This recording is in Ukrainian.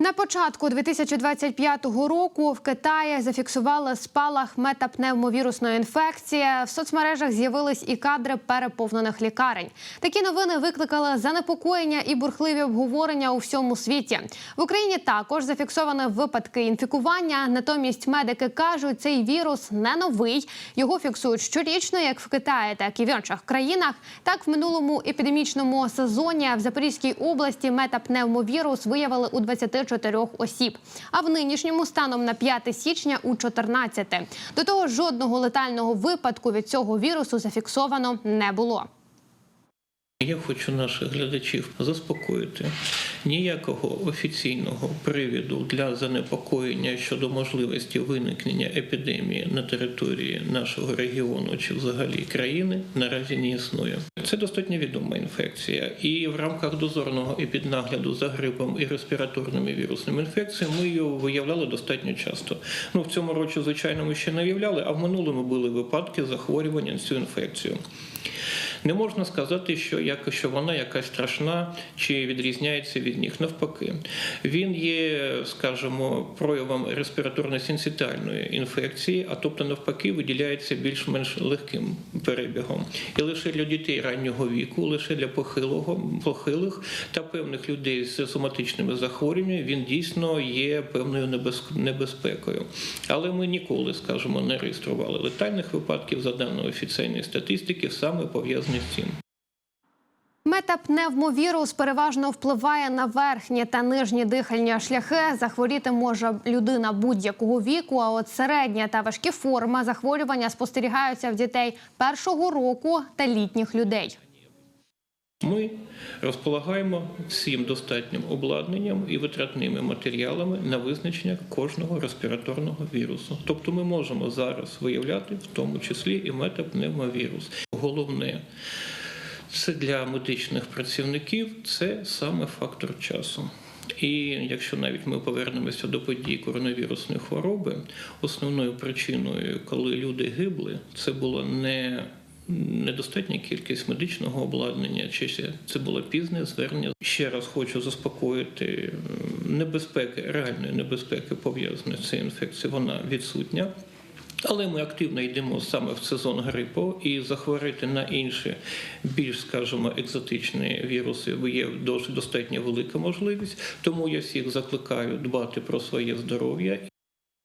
На початку 2025 року в Китаї зафіксували спалах метапневмовірусної інфекції. В соцмережах з'явились і кадри переповнених лікарень. Такі новини викликали занепокоєння і бурхливі обговорення у всьому світі. В Україні також зафіксовані випадки інфікування. Натомість медики кажуть, цей вірус не новий. Його фіксують щорічно, як в Китаї, так і в інших країнах. Так в минулому епідемічному сезоні в Запорізькій області метапневмовірус виявили у 24 осіб. А в нинішньому станом на 5 січня у 14. До того жодного летального випадку від цього вірусу зафіксовано не було. Я хочу наших глядачів заспокоїти. Ніякого офіційного привіду для занепокоєння щодо можливості виникнення епідемії на території нашого регіону чи взагалі країни наразі не існує. Це достатньо відома інфекція, і в рамках дозорного епіднагляду за грипом і респіраторними вірусними інфекціями ми її виявляли достатньо часто. Ну в цьому році, звичайно, ми ще не виявляли, а в минулому були випадки захворювання на цю інфекцію. Не можна сказати, що як що вона якась страшна чи відрізняється від них. Навпаки, він є, скажімо, проявом респіраторно-синцитальної інфекції, а тобто, навпаки, виділяється більш-менш легким перебігом. І лише для дітей раннього віку, лише для похилого, похилих та певних людей з соматичними захворюваннями він дійсно є певною небезпекою. Але ми ніколи, скажімо, не реєстрували летальних випадків за даними офіційної статистики, саме пов'язаних з цим. Метапневмовірус переважно впливає на верхні та нижні дихальні шляхи. Захворіти може людина будь-якого віку. А от середня та важкі форми захворювання спостерігаються в дітей першого року та літніх людей. Ми розполагаємо всім достатнім обладнанням і витратними матеріалами на визначення кожного респіраторного вірусу. Тобто ми можемо зараз виявляти в тому числі і метапневмовірус. Головне це для медичних працівників це саме фактор часу. І якщо навіть ми повернемося до подій коронавірусної хвороби, основною причиною, коли люди гибли, це було не недостатня кількість медичного обладнання, чи це було пізне звернення. Ще раз хочу заспокоїти небезпеки, реальної небезпеки пов'язаної з цією інфекцією, вона відсутня. Але ми активно йдемо саме в сезон грипу і захворіти на інші більш, скажімо, екзотичні віруси є досить достатньо велика можливість. Тому я всіх закликаю дбати про своє здоров'я